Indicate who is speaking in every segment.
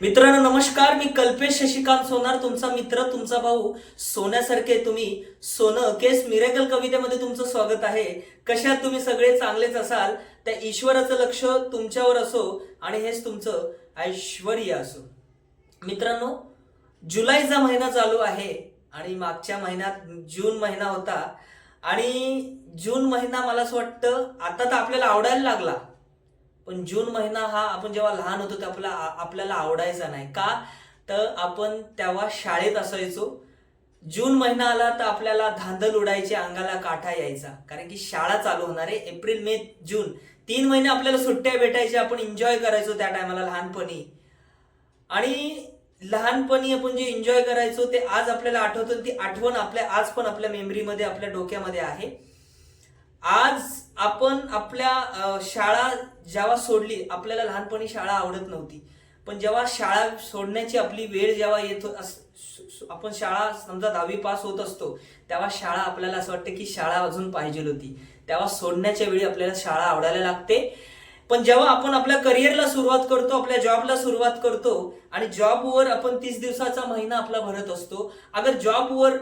Speaker 1: मित्रांनो नमस्कार. मी कल्पेश शशिकांत सोनार. तुमचा मित्र तुमचा भाऊ सोन्यासारखे तुम्ही. सोनं केस मिरेकल कवितेमध्ये तुमचं स्वागत आहे. कशात तुम्ही सगळे चांगलेच असाल त्या ईश्वराचं लक्ष तुमच्यावर असो आणि हेच तुमचं ऐश्वर असो. मित्रांनो जुलैचा महिना चालू आहे आणि मागच्या महिन्यात जून महिना होता. आणि जून महिना मला असं वाटतं आता तर आपल्याला आवडायला लागला. पण जून महिना हा आपण जेव्हा लहान होतो तेव्हा आपला आपल्याला आवडायचा नाही. का? तर आपण तेव्हा शाळेत असायचो. जून महिना आला तर आपल्याला धांदल उडायची अंगाला काठा यायचा. कारण की शाळा चालू होणार आहे एप्रिल मे जून. तीन महिने आपल्याला सुट्ट्या भेटायच्या आपण एन्जॉय करायचो त्या टायमाला लहानपणी. आणि लहानपणी आपण जे एन्जॉय करायचो ते आज आपल्याला आठवतं ती आठवण आपल्या आज पण आपल्या मेमरीमध्ये आपल्या डोक्यामध्ये आहे. आज आपण आपल्या शाळा जेव्हा सोडली आपल्याला लहानपणी शाळा आवडत नव्हती. पण जेव्हा शाळा सोडण्याची आपली वेळ जेव्हा येत अस- आपण शाळा समजा दहावी पास होत असतो तेव्हा शाळा आपल्याला असं वाटतं की शाळा अजून पाहिजे होती. तेव्हा सोडण्याच्या वेळी आपल्याला शाळा आवडायला लागते. पण जेव्हा आपण आपल्या करिअरला सुरुवात करतो आपल्या जॉबला सुरुवात करतो आणि जॉबवर आपण तीस दिवसाचा महिना आपला भरत असतो अगर जॉबवर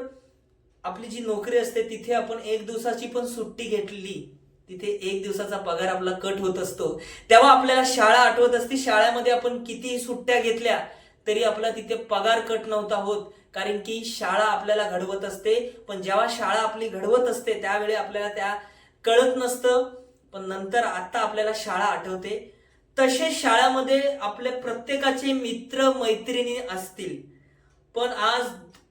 Speaker 1: आपली जी नोकरी असते तिथे आपण एक दिवसाची पण सुट्टी घेतली तिथे एक दिवसाचा पगार आपला कट होत असतो. तेव्हा आपल्याला शाळा आठवत असते. शाळेमध्ये आपण किती सुट्ट्या घेतल्या तरी आपला तिथे पगार कट नव्हता होत. कारण की शाळा आपल्याला घडवत असते. पण जेव्हा शाळा आपली घडवत असते त्यावेळी आपल्याला त्या कळत नसतं. पण नंतर आता आपल्याला शाळा आठवते. तसेच शाळेमध्ये आपल्या प्रत्येकाचे मित्र मैत्रिणी असतील. पण आज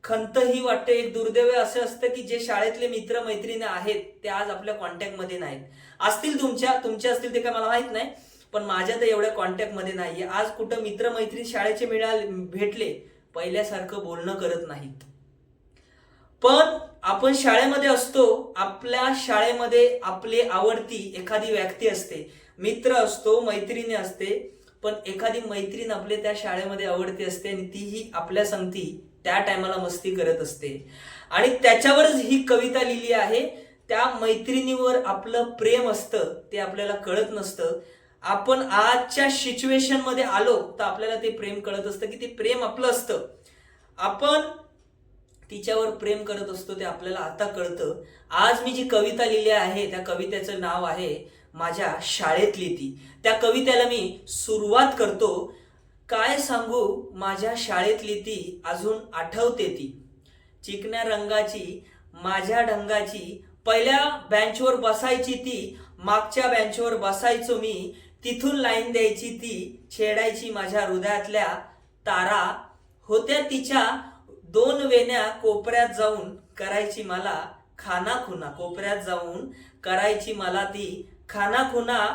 Speaker 1: खंत ही वाटते एक दुर्दैव असं असतं की जे शाळेतले मित्र मैत्रिणी आहेत ते आज आपल्या कॉन्टॅक्टमध्ये नाहीत. असतील तुमच्या तुमच्या असतील ते काय मला माहीत नाही पण माझ्या तर एवढ्या कॉन्टॅक्टमध्ये नाहीये. आज कुठं मित्रमैत्रिणी शाळेचे मिळाले भेटले पहिल्यासारखं बोलणं करत नाहीत. पण आपण शाळेमध्ये असतो आपल्या शाळेमध्ये आपली आवडती एखादी व्यक्ती असते मित्र असतो मैत्रिणी असते पण एखादी मैत्रीण आपले त्या शाळेमध्ये आवडती असते आणि तीही आपल्या संगती त्या टायमाला मस्ती करत असते. आणि त्याच्यावरच ही कविता लिहिली आहे. त्या मैत्रिणीवर आपलं प्रेम असतं ते आपल्याला कळत नसतं. आपण आजच्या सिच्युएशनमध्ये आलो तर आपल्याला ते प्रेम कळत असतं की ते प्रेम आपलं असतं. आपण तिच्यावर प्रेम करत असतो ते आपल्याला आता कळतं. आज मी जी कविता लिहिली आहे त्या कवितेचं नाव आहे माझ्या शाळेतली ती. त्या कवितेला मी सुरुवात करतो. काय सांगू माझ्या शाळेतली ती अजून आठवते ती. चिकण्या रंगाची माझ्या ढंगाची पहिल्या बेंचवर बसायची ती मागच्या बेंचवर बसायचो मी तिथून लाईन द्यायची ती छेडायची माझ्या हृदयातल्या तारा. होत्या तिच्या दोन वेण्या कोपऱ्यात जाऊन करायची मला खाना खुना कोपऱ्यात जाऊन करायची मला ती खाना खुना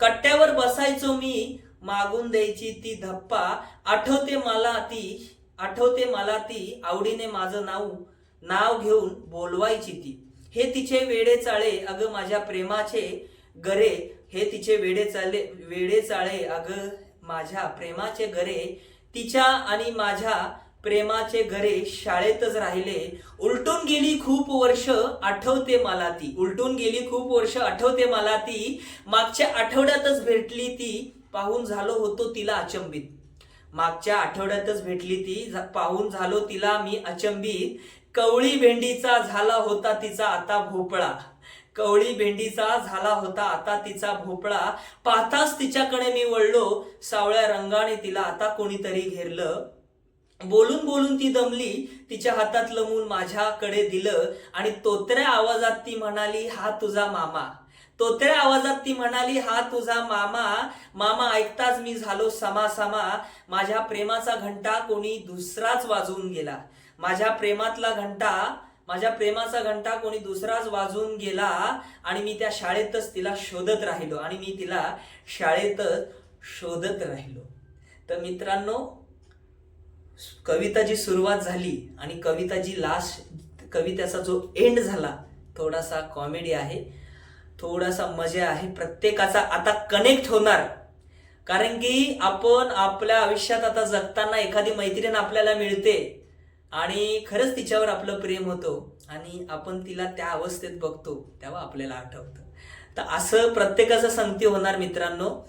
Speaker 1: कट्ट्यावर बसायचो मी मागून द्यायची ती धप्पा. आठवते मला ती आठवते मला ती आवडीने माझं नाव नाव घेऊन बोलवायची ती. हे तिचे वेडे चाळे अगं माझ्या प्रेमाचे गरे. हे तिचे वेडे चाले वेडे चाळे अगं माझ्या प्रेमाचे गरे. तिच्या आणि माझ्या प्रेमाचे घरे शाळेतच राहिले. उलटून गेली खूप वर्ष आठवते मला ती. उलटून गेली खूप वर्ष आठवते मला ती. मागच्या आठवड्यातच भेटली ती. पाहून झालो होतो तिला अचंबित. मागच्या आठवड्यातच भेटली ती झ- पाहून झालो तिला मी अचंबित. कवळी भेंडीचा झाला होता तिचा आता भोपळा. कवळी भेंडीचा झाला होता आता तिचा भोपळा. पाहताच तिच्याकडे मी वळलो सावळ्या रंगाने तिला आता कोणीतरी घेरलं. बोलून बोलून ती दमली तिच्या हातातलं मूल माझ्याकडे दिलं आणि तोतऱ्या आवाजात ती म्हणाली हा तुझा मामा. तोतऱ्या आवाजात ती म्हणाली हा तुझा मामा मामा ऐकताच मी झालो समा समा माझ्या प्रेमाचा घंटा कोणी दुसराच वाजवून गेला. माझ्या प्रेमातला घंटा माझ्या प्रेमाचा घंटा कोणी दुसराच वाजून गेला आणि मी त्या शाळेतच तिला शोधत राहिलो आणि मी तिला शाळेतच शोधत राहिलो. तर मित्रांनो कविताची सुरुवात झाली आणि कविताची लास्ट कवितेचा जो एंड झाला थोडासा कॉमेडी आहे. थोडासा मजा आहे. प्रत्येकाचा आता कनेक्ट होणार. कारण की आपण आपल्या आयुष्यात आता जगताना एखादी मैत्रीण आपल्याला मिळते. आणि खरंच तिच्यावर आपलं प्रेम होतो. आणि आपण तिला त्या अवस्थेत बघतो तेव्हा आपल्याला आठवतं. तर असं प्रत्येकाचं संगती होणार मित्रांनो.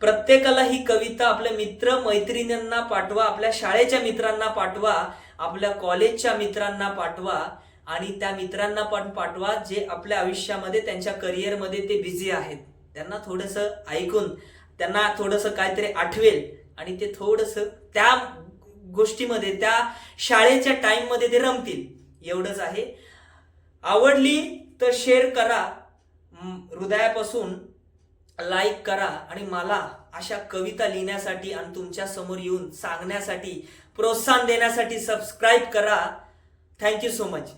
Speaker 1: प्रत्येकाला ही कविता आपल्या मित्र मैत्रिणींना पाठवा आपल्या शाळेच्या मित्रांना पाठवा आपल्या कॉलेजच्या मित्रांना पाठवा. आणि त्या मित्रांना पण पाठवा जे आपल्या आयुष्यामध्ये त्यांच्या करिअरमध्ये ते बिझी आहेत. त्यांना थोडंसं ऐकून त्यांना थोडंसं काहीतरी आठवेल आणि ते थोडंसं त्या गोष्टीमध्ये त्या शाळेच्या टाईममध्ये ते रमतील. एवढंच आहे. आवडली तर शेअर करा. हृदयापासून लाईक करा आणि मला अशा कविता लिहिण्यासाठी आणि तुमच्यासमोर येऊन सांगण्यासाठी प्रोत्साहन देण्यासाठी सबस्क्राईब करा. Thank you so much